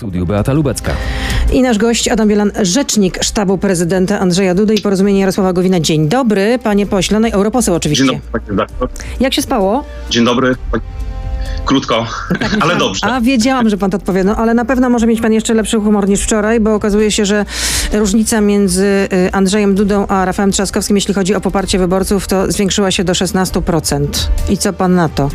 studiu Beata Lubecka. I nasz gość Adam Bielan, rzecznik sztabu prezydenta Andrzeja Dudy i porozumienia Jarosława Gowina. Dzień dobry, panie pośle, no i europoseł oczywiście. Dzień dobry, panie. Jak się spało? Dzień dobry. Krótko, ale dobrze. A wiedziałam, że pan to odpowie, no ale na pewno może mieć pan jeszcze lepszy humor niż wczoraj, bo okazuje się, że różnica między y, Andrzejem Dudą a Rafałem Trzaskowskim, jeśli chodzi o poparcie wyborców, to zwiększyła się do 16%. I co pan na to?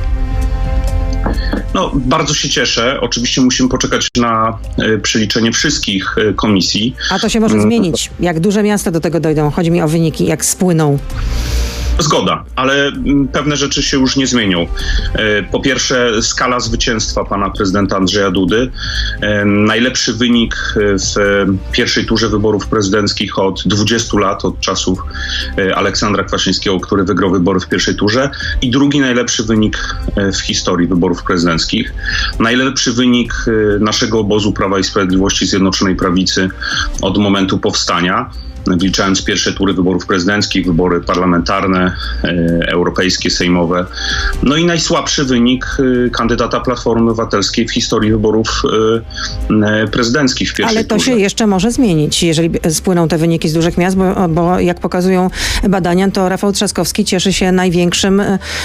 No, bardzo się cieszę. Oczywiście musimy poczekać na e, przeliczenie wszystkich e, komisji. A to się może zmienić. Jak duże miasta do tego dojdą? Chodzi mi o wyniki, jak spłyną. Zgoda, ale mm, pewne rzeczy się już nie zmienią. E, Po pierwsze, skala zwycięstwa pana prezydenta Andrzeja Dudy. E, Najlepszy wynik e, w pierwszej turze wyborów prezydenckich od 20 lat, od czasów Aleksandra Kwaśniewskiego, który wygrał wybory w pierwszej turze. I drugi najlepszy wynik w historii wyborów prezydenckich. Najlepszy wynik naszego obozu Prawa i Sprawiedliwości Zjednoczonej Prawicy od momentu powstania wliczając pierwsze tury wyborów prezydenckich, wybory parlamentarne, e, europejskie, sejmowe. No i najsłabszy wynik e, kandydata Platformy Obywatelskiej w historii wyborów e, prezydenckich w pierwszej Ale to turze. się jeszcze może zmienić, jeżeli spłyną te wyniki z dużych miast, bo, bo jak pokazują badania, to Rafał Trzaskowski cieszy się największym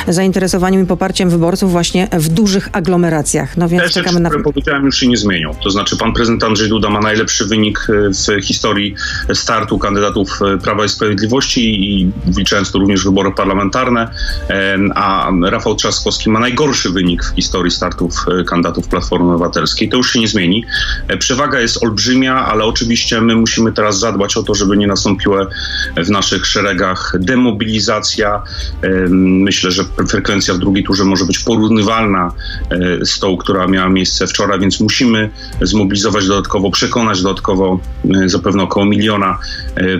zainteresowaniem i poparciem wyborców właśnie w dużych aglomeracjach. No Te więc rzeczy, czekamy na... które powiedziałem, już się nie zmienią. To znaczy, pan prezydent Andrzej Duda ma najlepszy wynik w historii startu kandydatów e, Prawa i Sprawiedliwości i wliczając to również wybory parlamentarne, e, a Rafał Trzaskowski ma najgorszy wynik w historii startów e, kandydatów Platformy Obywatelskiej. To już się nie zmieni. Przewaga jest olbrzymia, ale oczywiście my musimy teraz zadbać o to, żeby nie nastąpiła w naszych szeregach demobilizacja. Myślę, że frekwencja w drugiej turze może być porównywalna z tą, która miała miejsce wczoraj, więc musimy zmobilizować dodatkowo, przekonać dodatkowo zapewne około miliona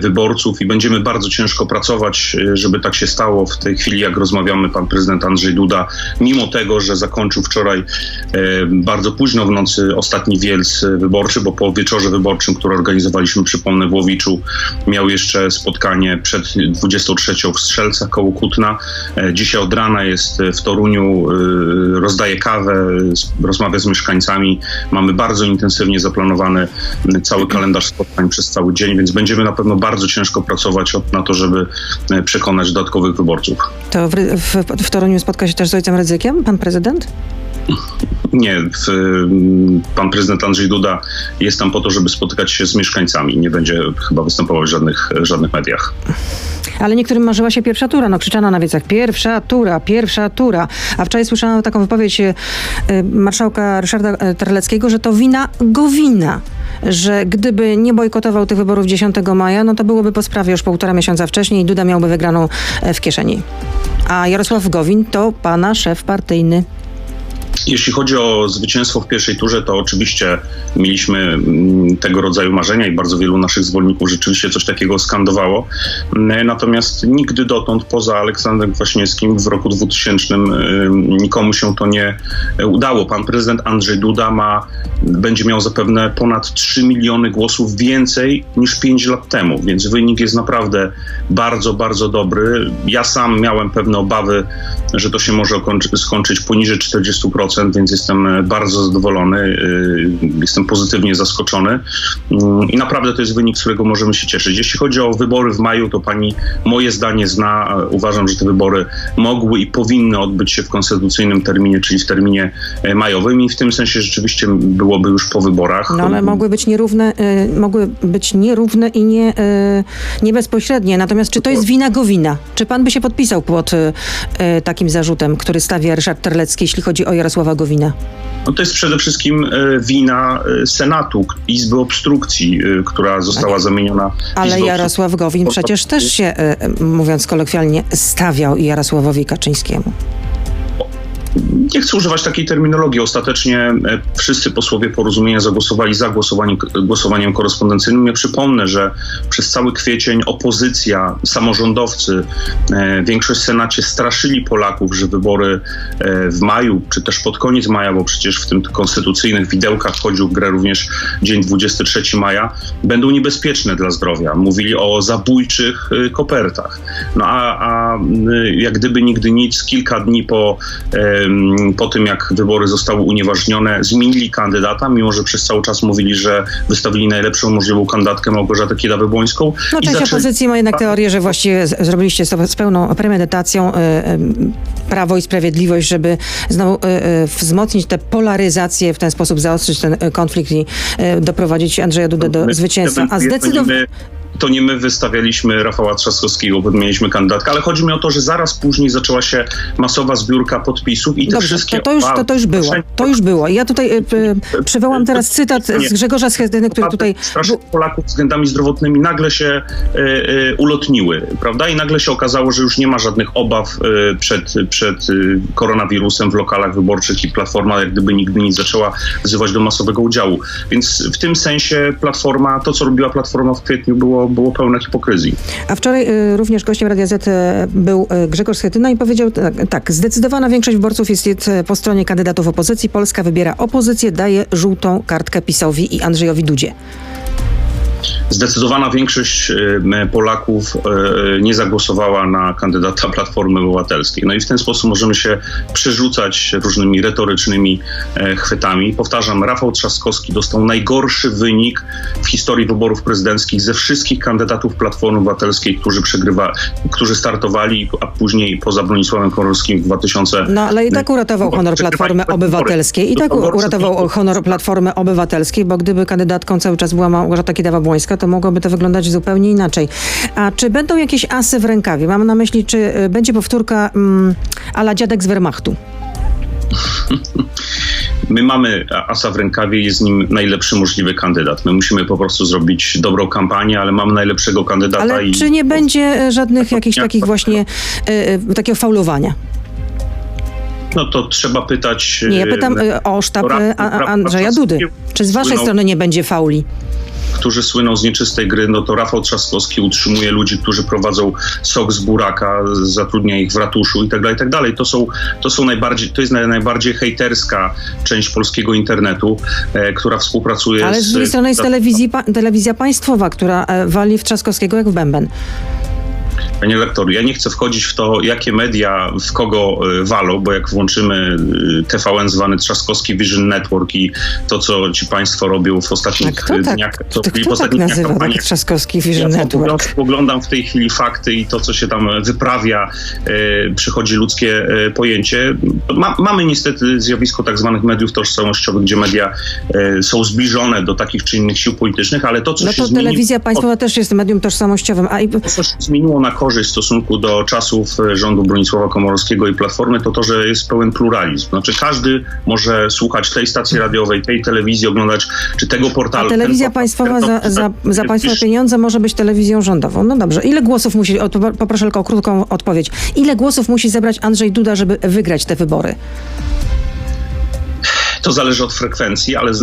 wyborców i będziemy bardzo ciężko pracować, e, żeby tak się stało. W tej chwili, jak rozmawiamy, pan prezydent Andrzej Duda, mimo tego, że zakończył wczoraj e, bardzo późno w nocy ostatni wielc e, wyborczy, bo po wieczorze wyborczym, który organizowaliśmy, przypomnę, w Łowiczu, miał jeszcze spotkanie przed 23 w Strzelcach koło Kutna. E, Dzisiaj od rana jest w Toruniu, e, rozdaje kawę, rozmawia z mieszkańcami. Mamy bardzo intensywnie zaplanowany cały kalendarz spotkań przez cały dzień, więc będziemy na pewno bardzo ciężko pracować na to, żeby e, przekonać dodatkowych wyborców. To w, w, w Toruniu spotka się też z ojcem Rydzykiem, pan prezydent? Nie, w, m, pan prezydent Andrzej Duda jest tam po to, żeby spotykać się z mieszkańcami. Nie będzie chyba występował w żadnych, żadnych mediach. Ale niektórym marzyła się pierwsza tura. No krzyczano na wiecach, pierwsza tura, pierwsza tura. A wczoraj słyszałam taką wypowiedź e, marszałka Ryszarda e, Terleckiego, że to wina Gowina. Że gdyby nie bojkotował tych wyborów 10 maja, no to byłoby po sprawie już półtora miesiąca wcześniej i Duda miałby wygraną e, w kieszeni. A Jarosław Gowin to pana szef partyjny. Jeśli chodzi o zwycięstwo w pierwszej turze, to oczywiście mieliśmy mm, tego rodzaju marzenia i bardzo wielu naszych zwolenników rzeczywiście coś takiego skandowało. Mm, Natomiast nigdy dotąd, poza Aleksandrem Kwaśniewskim w roku 2000 ym, nikomu się to nie udało. Pan prezydent Andrzej Duda ma, będzie miał zapewne ponad 3 miliony głosów więcej niż 5 lat temu, więc wynik jest naprawdę bardzo, bardzo dobry. Ja sam miałem pewne obawy, że to się może skończyć poniżej 40%, więc jestem e, bardzo zadowolony, y, jestem pozytywnie zaskoczony Mm, i naprawdę to jest wynik, z którego możemy się cieszyć. Jeśli chodzi o wybory w maju, to pani moje zdanie zna. E, Uważam, że te wybory mogły i powinny odbyć się w konstytucyjnym terminie, czyli w terminie e, majowym i w tym sensie rzeczywiście byłoby już po wyborach. No ale mogły być nierówne, e, mogły być nierówne i nie, e, nie bezpośrednie. Natomiast czy to jest wina Gowina? Czy pan by się podpisał pod e, e, takim zarzutem, który stawia Ryszard Terlecki, jeśli chodzi o Jarosława Gowina? No to jest przede wszystkim e, wina e, Senatu, Izby Obstrukcji, e, która została zamieniona. w Ale Izbę Jarosław Gowin przecież też się, mówiąc kolokwialnie, stawiał Jarosławowi Kaczyńskiemu. Nie chcę używać takiej terminologii. Ostatecznie e, wszyscy posłowie porozumienia zagłosowali za głosowaniem, głosowaniem korespondencyjnym. Ja przypomnę, że przez cały kwiecień opozycja, samorządowcy, e, większość w Senacie straszyli Polaków, że wybory e, w maju, czy też pod koniec maja, bo przecież w tym konstytucyjnych widełkach wchodził w grę również dzień 23 maja, będą niebezpieczne dla zdrowia. Mówili o zabójczych kopertach. No a, a jak gdyby nigdy nic, kilka dni po po tym jak wybory zostały unieważnione, zmienili kandydata, mimo że przez cały czas mówili, że wystawili najlepszą możliwą kandydatkę Małgorzatę Kidawę-Błońską. No, część zaczęli- opozycji ma jednak teorię, że właściwie zrobiliście to z pełną premedytacją y, y, Prawo i Sprawiedliwość, żeby znowu y, wzmocnić tę polaryzację, w ten sposób zaostrzyć ten konflikt i doprowadzić Andrzeja Dudę do zwycięstwa. A zdecydowanie... To nie my wystawialiśmy Rafała Trzaskowskiego, bo mieliśmy kandydatkę, ale chodzi mi o to, że zaraz później zaczęła się masowa zbiórka podpisów i te Dobrze, wszystkie... to, to, już, to, to już było. To już było. Ja tutaj y, y, przywołam teraz cytat z Grzegorza Schetyny, który tutaj... Strasznie Polaków względami zdrowotnymi nagle się e, e, ulotniły, prawda? I nagle się okazało, że już nie ma żadnych obaw przed, przed koronawirusem w lokalach wyborczych i Platforma jak gdyby nigdy nie zaczęła wzywać do masowego udziału. Więc w tym sensie Platforma, to co robiła Platforma w kwietniu było, było pełne hipokryzji. A wczoraj y, również gościem Radia Z y, był y, Grzegorz Schetyna i powiedział tak, tak, zdecydowana większość wyborców jest, jest po stronie kandydatów opozycji. Polska wybiera opozycję, daje żółtą kartkę PiSowi i Andrzejowi Dudzie. Zdecydowana większość e, Polaków e, nie zagłosowała na kandydata Platformy Obywatelskiej. No i w ten sposób możemy się przerzucać różnymi retorycznymi e, chwytami. Powtarzam, Rafał Trzaskowski dostał najgorszy wynik w historii wyborów prezydenckich ze wszystkich kandydatów Platformy Obywatelskiej, którzy przegrywa, którzy startowali, a później poza Bronisławem Komorowskim w 2000 No ale i tak uratował honor Platformy Obywatelskiej. I tak uratował honor Platformy Obywatelskiej, bo gdyby kandydatką cały czas była Małgorzata Kidawa-Błońska, to mogłoby to wyglądać zupełnie inaczej. A czy będą jakieś asy w rękawie? Mam na myśli, czy y, będzie powtórka mm, ala dziadek z Wehrmachtu? My mamy asa w rękawie, jest nim najlepszy możliwy kandydat. My musimy po prostu zrobić dobrą kampanię, ale mamy najlepszego kandydata Ale i czy nie będzie y, żadnych jakichś Ja- takich właśnie y, takiego faulowania? no to trzeba pytać. Nie, ja e, pytam y, o sztab Andrzeja Dudy. Czy z waszej strony nie będzie fauli? Którzy słyną z nieczystej gry, no to Rafał Trzaskowski utrzymuje ludzi, którzy prowadzą sok z buraka, zatrudnia ich w ratuszu i tak dalej, i tak dalej. To są, to są najbardziej, to jest naj- najbardziej hejterska część polskiego internetu, e, która współpracuje Ale z drugiej strony jest telewizji, pa, telewizja państwowa, która e, wali w Trzaskowskiego jak w bęben. Panie lektor, ja nie chcę wchodzić w to, jakie media w kogo y, walą, bo jak włączymy y, TVN zwany Trzaskowski Vision Network i to, co ci państwo robią w A ostatnich kto y, tak, dniach, to, w kto tak ostatnich dniach nazywa kampanii, tak Trzaskowski ja Vision Network? Network. oglądam w tej chwili fakty i to, co się tam wyprawia, e, przychodzi ludzkie pojęcie. Ma, mamy niestety zjawisko tak zwanych mediów tożsamościowych, gdzie media e, są zbliżone do takich czy innych sił politycznych, ale to, co No się to zmieni- telewizja państwowa też jest medium tożsamościowym. A i, to, co się zmieniło na korzyść w stosunku do czasów e, rządu Bronisława Komorowskiego i Platformy, to to, że jest pełen pluralizm. Znaczy każdy może słuchać tej stacji radiowej, tej telewizji, oglądać, czy tego a portalu. telewizja ten portal, państwowa ten za, za, za państwa pieniądze może być telewizją rządową. No dobrze. Ile głosów musi, poproszę tylko o krótką odpowiedź, ile głosów musi zebrać Andrzej Duda, żeby wygrać te wybory? To zależy od frekwencji, ale y,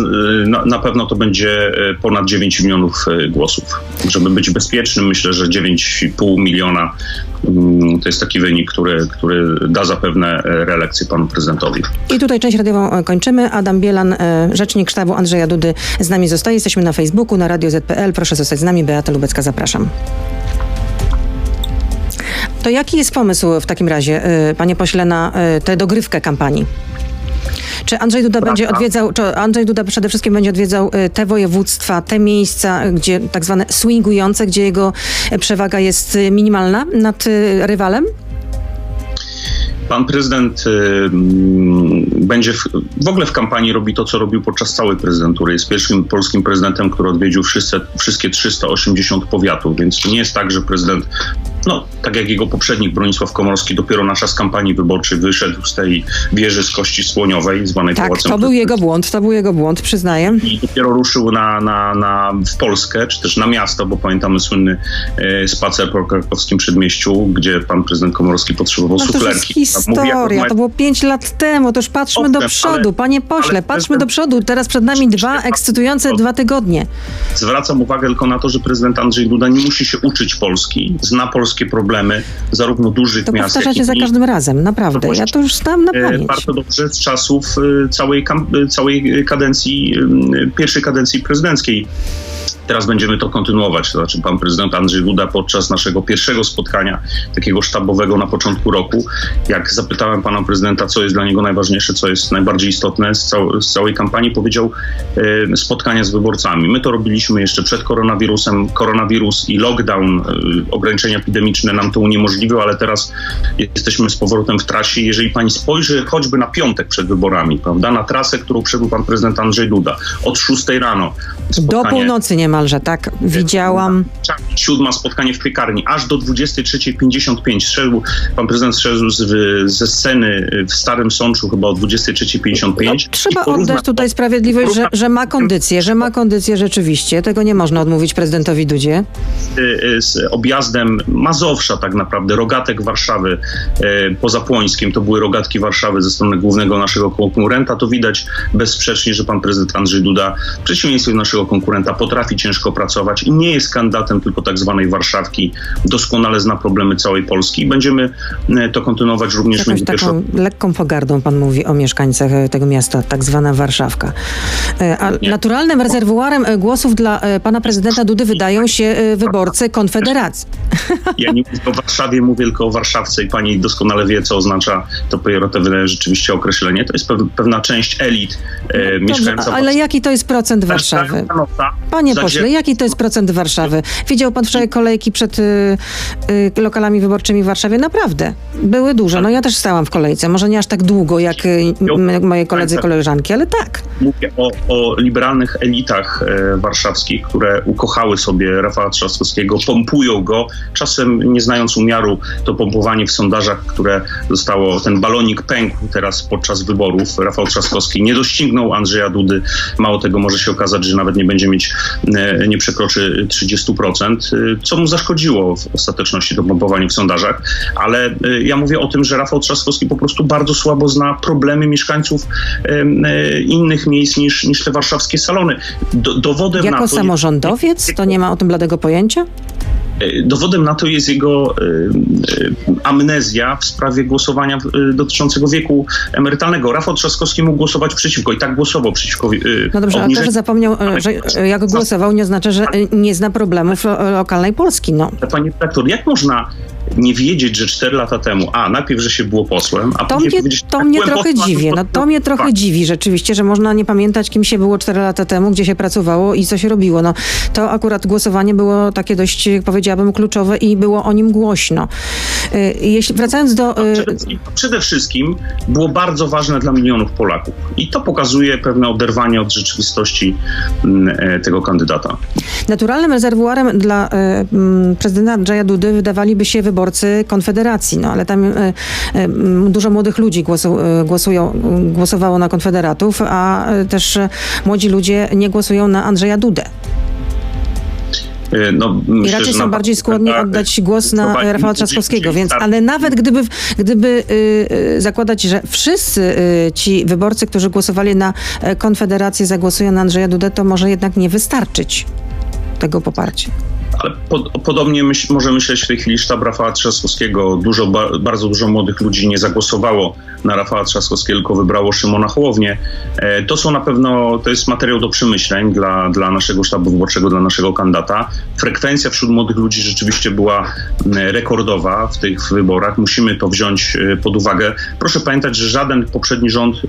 na, pewno to będzie y, ponad 9 milionów y, głosów. Żeby być bezpiecznym, myślę, że 9,5 miliona mm, to jest taki wynik, który, który da zapewne reelekcję panu prezydentowi. I tutaj część radiową e, kończymy. Adam Bielan, e, rzecznik sztabu Andrzeja Dudy z nami zostaje. Jesteśmy na Facebooku, na Radio ZPL. Proszę zostać z nami. Beata Lubecka, zapraszam. To jaki jest pomysł w takim razie, e, panie pośle, na tę dogrywkę kampanii? Czy Andrzej Duda będzie odwiedzał, czy Andrzej Duda przede wszystkim będzie odwiedzał e, te województwa, te miejsca, gdzie tak zwane swingujące, gdzie jego e, przewaga jest e, minimalna nad rywalem? Pan prezydent y, mm, będzie w, w ogóle w kampanii robi to, co robił podczas całej prezydentury. Jest pierwszym polskim prezydentem, który odwiedził wszyscy, wszystkie 380 powiatów, więc nie jest tak, że prezydent, no tak jak jego poprzednik Bronisław Komorowski, dopiero na czas kampanii wyborczej wyszedł z tej wieży z kości słoniowej, zwanej Tak, Pałacem to był jego błąd, to był jego błąd, przyznaję. i dopiero ruszył na, na, na, w Polskę, czy też na miasto, bo pamiętamy słynny e, spacer po krakowskim przedmieściu, gdzie pan prezydent Komorowski potrzebował No to jest suflerki. Mówi, jak historia, to było pięć lat temu, to już patrzmy do Owszem, przodu, ale- panie pośle, ale patrzmy do przodu. Teraz przed nami dwa ekscytujące dwa tygodnie. Zwracam uwagę tylko na to, że prezydent Andrzej Duda nie musi się uczyć Polski, zna polski polskie problemy, zarówno dużych To miast, powtarzacie jak i za każdym razem, naprawdę. Ja to już znam na E, pamięć. bardzo dobrze z czasów e, całej, e, całej kadencji, pierwszej kadencji prezydenckiej. Teraz będziemy to kontynuować. To znaczy, pan prezydent Andrzej Duda podczas naszego pierwszego spotkania, takiego sztabowego na początku roku, jak zapytałem pana prezydenta, co jest dla niego najważniejsze, co jest najbardziej istotne z, cał- z całej kampanii, powiedział e, spotkania z wyborcami. My to robiliśmy jeszcze przed koronawirusem. Koronawirus i lockdown, e, ograniczenia epidemiczne nam to uniemożliwiły, ale teraz jesteśmy z powrotem w trasie. Jeżeli pani spojrzy choćby na piątek przed wyborami, prawda, na trasę, którą przebył pan prezydent Andrzej Duda, od 6 rano. Do spotkanie- północy niemalże, tak? Widziałam. Siódma spotkanie w piekarni, aż do 23.55. Szedł, pan prezydent szedł z, ze sceny w Starym Sączu chyba o 23.55. No, i trzeba porówna- oddać tutaj sprawiedliwość, że, że ma kondycję, że ma kondycję rzeczywiście. Tego nie można odmówić prezydentowi Dudzie. y, z objazdem Mazowsza tak naprawdę, rogatek Warszawy y, poza Płońskiem, to były rogatki Warszawy ze strony głównego naszego konkurenta, to widać bezsprzecznie, że pan prezydent Andrzej Duda w przeciwieństwie do naszego konkurenta potrafi ciężko pracować i nie jest kandydatem tylko tak zwanej Warszawki, doskonale zna problemy całej Polski i będziemy y, to kontynuować również Jakąś między pierwszą taką lekką pogardą pan mówi o mieszkańcach e, tego miasta, tak zwana Warszawka. E, A Nie. naturalnym rezerwuarem e, głosów dla e, pana prezydenta Dudy wydają się e, wyborcy Konfederacji. Ja nie mówię o Warszawie, mówię tylko o Warszawce i pani doskonale wie, co oznacza to pejoratywne rzeczywiście określenie. To jest pew- pewna część elit e, No Dobrze, mieszkająca w ale jaki to jest procent Warszawy? Panie Zadzie- pośle, jaki to jest procent Warszawy? Widział pan wczoraj kolejki przed y, y, lokalami wyborczymi w Warszawie? Naprawdę. Były duże. No ja też stałam w kolejce. Może nie aż tak długo jak y, moje koledzy, koleżanki, ale tak. Mówię o, o liberalnych elitach e, warszawskich, które ukochały sobie Rafała Trzaskowskiego, pompują go, czasem nie znając umiaru, to pompowanie w sondażach, które zostało, ten balonik pękł teraz podczas wyborów. Rafał Trzaskowski nie doścignął Andrzeja Dudy. Mało tego może się okazać, że nawet nie będzie mieć, nie przekroczy 30%, e, co mu zaszkodziło w ostateczności to pompowanie w sondażach. Ale e, ja mówię o tym, że Rafał Trzaskowski po prostu bardzo słabo zna problemy mieszkańców e, innych miejsc niż, niż te warszawskie salony. Do, dowodem na Jako to samorządowiec to nie ma o tym bladego pojęcia? E, Dowodem na to jest jego e, e, amnezja w sprawie głosowania dotyczącego wieku emerytalnego. Rafał Trzaskowski mógł głosować przeciwko i tak głosował przeciwko No dobrze, ale to, obniżeniu- że zapomniał, że jak głosował, nie oznacza, że nie zna problemów lo- lokalnej Polski. No. Panie redaktor, jak można nie wiedzieć, że 4 lata temu, a najpierw, że się było posłem, a To później mnie, powiedzieć, to tak, mnie trochę posłem, a dziwi. to No to mnie trochę fakt. dziwi rzeczywiście, że można nie pamiętać, kim się było 4 lata temu, gdzie się pracowało i co się robiło. No to akurat głosowanie było takie dość, jak powiedziałabym, kluczowe i było o nim głośno. Y, Jeśli wracając do. y, Przede wszystkim, przede wszystkim było bardzo ważne dla milionów Polaków. I to pokazuje pewne oderwanie od rzeczywistości mm, e, tego kandydata. Naturalnym rezerwuarem dla e, m, prezydenta Andrzeja Dudy wydawaliby się wyborcy Konfederacji, no ale tam e, e, m, dużo młodych ludzi głosu, głosują, głosowało na Konfederatów, a też młodzi ludzie nie głosują na Andrzeja Dudę. E, No, I myślę, raczej że są bardziej skłonni tak, oddać głos na e, Rafała Trzaskowskiego, więc, ale nawet gdyby, gdyby y, y, zakładać, że wszyscy y, ci wyborcy, którzy głosowali na e, Konfederację, zagłosują na Andrzeja Dudę, to może jednak nie wystarczyć tego poparcia. Ale pod, podobnie myśl, może myśleć w tej chwili sztab Rafała Trzaskowskiego. Dużo, ba, bardzo dużo młodych ludzi nie zagłosowało na Rafała Trzaskowskiego, tylko wybrało Szymona Hołownię. E, to są na pewno, to jest materiał do przemyśleń dla, dla naszego sztabu wyborczego, dla naszego kandydata. Frekwencja wśród młodych ludzi rzeczywiście była rekordowa w tych wyborach. Musimy to wziąć e, pod uwagę. Proszę pamiętać, że żaden poprzedni rząd e,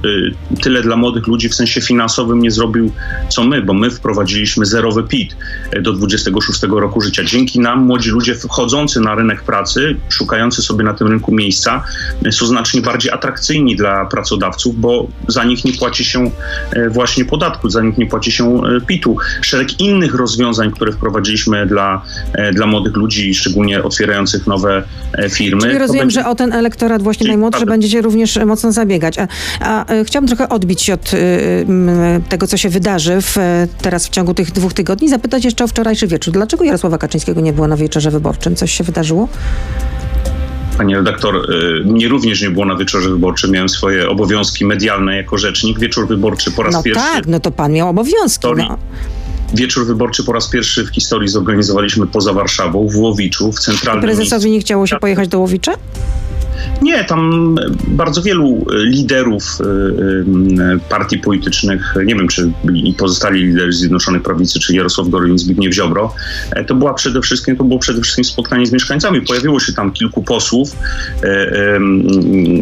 tyle dla młodych ludzi w sensie finansowym nie zrobił co my, bo my wprowadziliśmy zerowy PIT do 26 roku życia. Dzięki nam młodzi ludzie wchodzący na rynek pracy, szukający sobie na tym rynku miejsca, są znacznie bardziej atrakcyjni dla pracodawców, bo za nich nie płaci się e, właśnie podatku, za nich nie płaci się e, PIT-u. Szereg innych rozwiązań, które wprowadziliśmy dla, e, dla młodych ludzi, szczególnie otwierających nowe firmy. Czyli rozumiem, będzie- że o ten elektorat właśnie Czyli najmłodszy prawda. będziecie również mocno zabiegać. A, a chciałabym trochę odbić się od y, tego, co się wydarzy w, teraz w ciągu tych dwóch tygodni, zapytać jeszcze o wczorajszy wieczór. Dlaczego Jarosława Kaczyńskiego nie było na wieczorze wyborczym? Coś się wydarzyło? Panie redaktor, y, mnie również nie było na wieczorze wyborczym. Miałem swoje obowiązki medialne jako rzecznik. Wieczór wyborczy po raz No pierwszy. tak, no to pan miał obowiązki. No. wieczór wyborczy po raz pierwszy w historii zorganizowaliśmy poza Warszawą, w Łowiczu, w centralnym miejscu. Prezesowi nie chciało się pojechać do Łowicza? Nie, tam bardzo wielu liderów y, y, partii politycznych, nie wiem czy byli pozostali liderzy Zjednoczonej Prawicy, czy Jarosław Gowin, Zbigniew Ziobro, e, to była przede wszystkim, to było przede wszystkim spotkanie z mieszkańcami. Pojawiło się tam kilku posłów, e, e,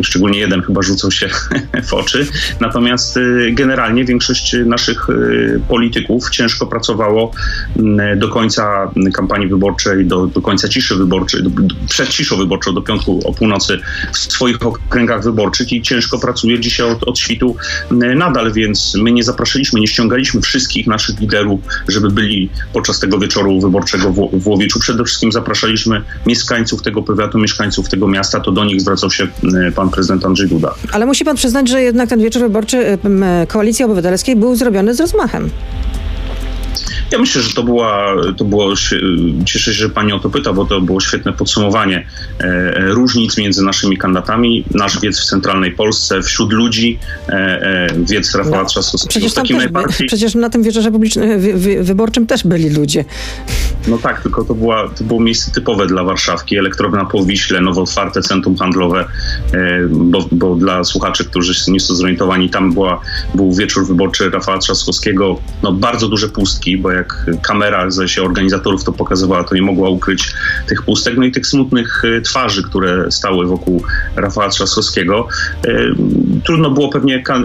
szczególnie jeden chyba rzucał się w oczy, natomiast generalnie większość naszych polityków ciężko pracowało do końca kampanii wyborczej, do, do końca ciszy wyborczej, przed ciszą wyborczą, do piątku o północy w swoich okręgach wyborczych i ciężko pracuje dzisiaj od, od świtu m, nadal, więc my nie zapraszaliśmy, nie ściągaliśmy wszystkich naszych liderów, żeby byli podczas tego wieczoru wyborczego w, Łowiczu. Przede wszystkim zapraszaliśmy mieszkańców tego powiatu, mieszkańców tego miasta, to do nich zwracał się m, pan prezydent Andrzej Duda. Ale musi pan przyznać, że jednak ten wieczór wyborczy m, Koalicji Obywatelskiej był zrobiony z rozmachem. Ja myślę, że to była, to było, cieszę się, że pani o to pyta, bo to było świetne podsumowanie e, różnic między naszymi kandydatami. Nasz wiec w centralnej Polsce, wśród ludzi, e, e, wiec Rafała No, Trzaskowskiego. Przecież, takim najbardziej- przecież na tym wieczorze publicznym, wy, wy, wyborczym też byli ludzie. No tak, tylko to, była, to było miejsce typowe dla Warszawki, elektrownia po Wiśle, nowo otwarte centrum handlowe, bo, bo dla słuchaczy, którzy nie są zorientowani, tam była, był wieczór wyborczy Rafała Trzaskowskiego, no bardzo duże pustki, bo jak kamera ze się organizatorów to pokazywała, to nie mogła ukryć tych pustek, no i tych smutnych e, twarzy, które stały wokół Rafała Trzaskowskiego. E, Trudno było pewnie k-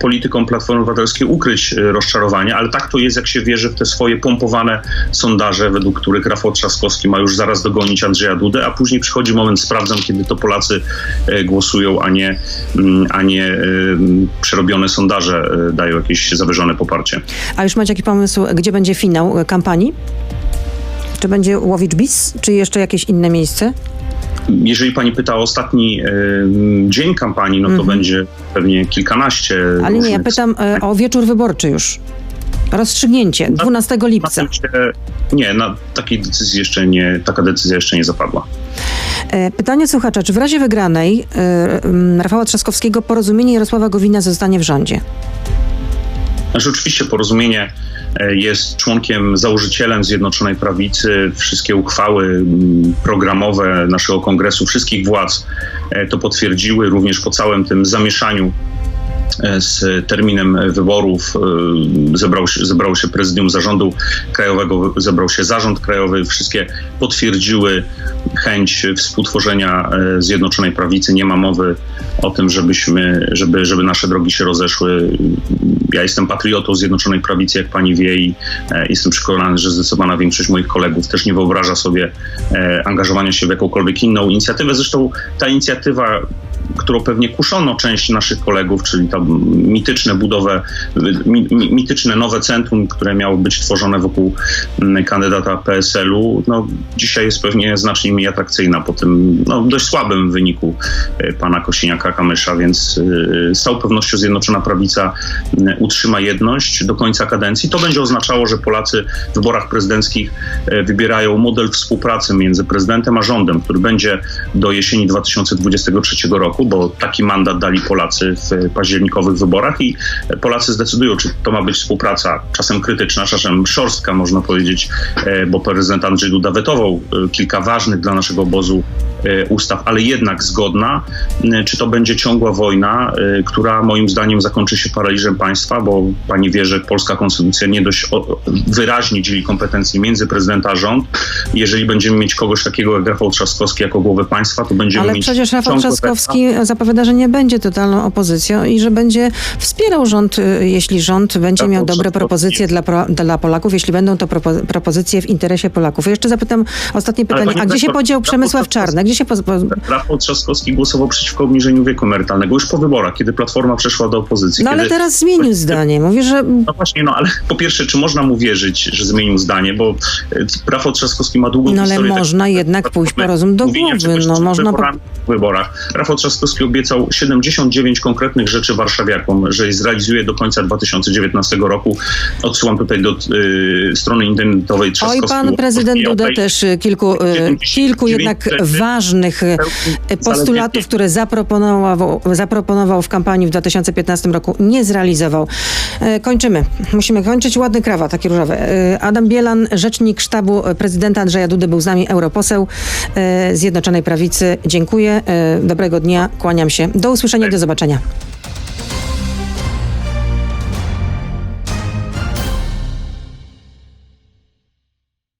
politykom Platformy Obywatelskiej ukryć rozczarowanie, ale tak to jest, jak się wierzy w te swoje pompowane sondaże, według których Rafał Trzaskowski ma już zaraz dogonić Andrzeja Dudę, a później przychodzi moment, sprawdzam, kiedy to Polacy głosują, a nie, mm, a nie przerobione sondaże dają jakieś zawyżone poparcie. A już macie jakiś pomysł, gdzie będzie finał y, kampanii? Czy będzie Łowicz Bis, czy jeszcze jakieś inne miejsce? Jeżeli pani pyta o ostatni e, dzień kampanii, no to będzie pewnie kilkanaście. Ale nie, ja pytam y, o wieczór wyborczy już. Rozstrzygnięcie 12 lipca. Na tym się- Nie, na takiej decyzji jeszcze nie, taka decyzja jeszcze nie zapadła. E, Pytanie słuchacza, czy w razie wygranej y, Rafała Trzaskowskiego porozumienie Jarosława Gowina zostanie w rządzie? Znaczy, oczywiście porozumienie e, jest członkiem, założycielem Zjednoczonej Prawicy. Wszystkie uchwały mm, programowe naszego kongresu, wszystkich władz e, to potwierdziły, również po całym tym zamieszaniu z terminem wyborów e, zebrał się, zebrało się prezydium zarządu krajowego, zebrał się zarząd krajowy. Wszystkie potwierdziły chęć współtworzenia e, Zjednoczonej Prawicy. Nie ma mowy o tym, żebyśmy, żeby, żeby nasze drogi się rozeszły. Ja jestem patriotą Zjednoczonej Prawicy, jak pani wie, i e, jestem przekonany, że zdecydowana większość moich kolegów też nie wyobraża sobie e, angażowania się w jakąkolwiek inną inicjatywę. Zresztą ta inicjatywa którą pewnie kuszono część naszych kolegów, czyli to mityczne budowę, mi, mi, mityczne nowe centrum, które miało być tworzone wokół mm, kandydata PSL-u, no, dzisiaj jest pewnie znacznie mniej atrakcyjna po tym no, dość słabym wyniku e, pana Kosiniaka-Kamysza, więc e, z całą pewnością Zjednoczona Prawica utrzyma jedność do końca kadencji. To będzie oznaczało, że Polacy w wyborach prezydenckich e, wybierają model współpracy między prezydentem a rządem, który będzie do jesieni 2023 roku, bo taki mandat dali Polacy w październikowych wyborach i Polacy zdecydują, czy to ma być współpraca czasem krytyczna, czasem szorstka, można powiedzieć, e, bo prezydent Andrzej Duda wetował e, kilka ważnych dla naszego obozu e, ustaw, ale jednak zgodna, czy to będzie ciągła wojna, która moim zdaniem zakończy się paraliżem państwa, bo pani wie, że polska konstytucja nie dość wyraźnie dzieli kompetencje między prezydenta a rząd. Jeżeli będziemy mieć kogoś takiego jak Rafał Trzaskowski jako głowę państwa, to będziemy Ale mieć przecież Rafał Trzaskowski zapowiada, że nie będzie totalną opozycją i że będzie wspierał rząd, y, jeśli rząd będzie Rafał miał dobre propozycje dla, dla Polaków, jeśli będą to propo, propozycje w interesie Polaków. Jeszcze zapytam ostatnie pytanie. A gdzie się podział Przemysław Czarnek? Gdzie się po, Rafał Trzaskowski głosował przeciwko obniżeniu wieku emerytalnego już po wyborach, kiedy Platforma przeszła do opozycji. No ale kiedy... teraz zmienił zdanie. Mówi, że No właśnie, no ale po pierwsze, czy można mu wierzyć, że zmienił zdanie, bo e, Rafał Trzaskowski ma długą No ale historię. można tak- jednak pójść po rozum do głowy. No można po- wyborach. Rafał Trzaskowski obiecał 79 konkretnych rzeczy warszawiakom, że je zrealizuje do końca 2019 roku. Odsyłam tutaj do y, strony internetowej Oj, Trzaskowski. pan prezydent Duda też y, kilku, y, kilku jednak ważnych y, postulatów, które zaproponował, zaproponował w kampanii w 2015 roku, nie zrealizował. Kończymy. Musimy kończyć. Ładny krawat, taki różowy. Adam Bielan, rzecznik sztabu prezydenta Andrzeja Dudy, był z nami, europoseł e, Zjednoczonej Prawicy. Dziękuję. E, Dobrego dnia. Kłaniam się. Do usłyszenia. Do zobaczenia.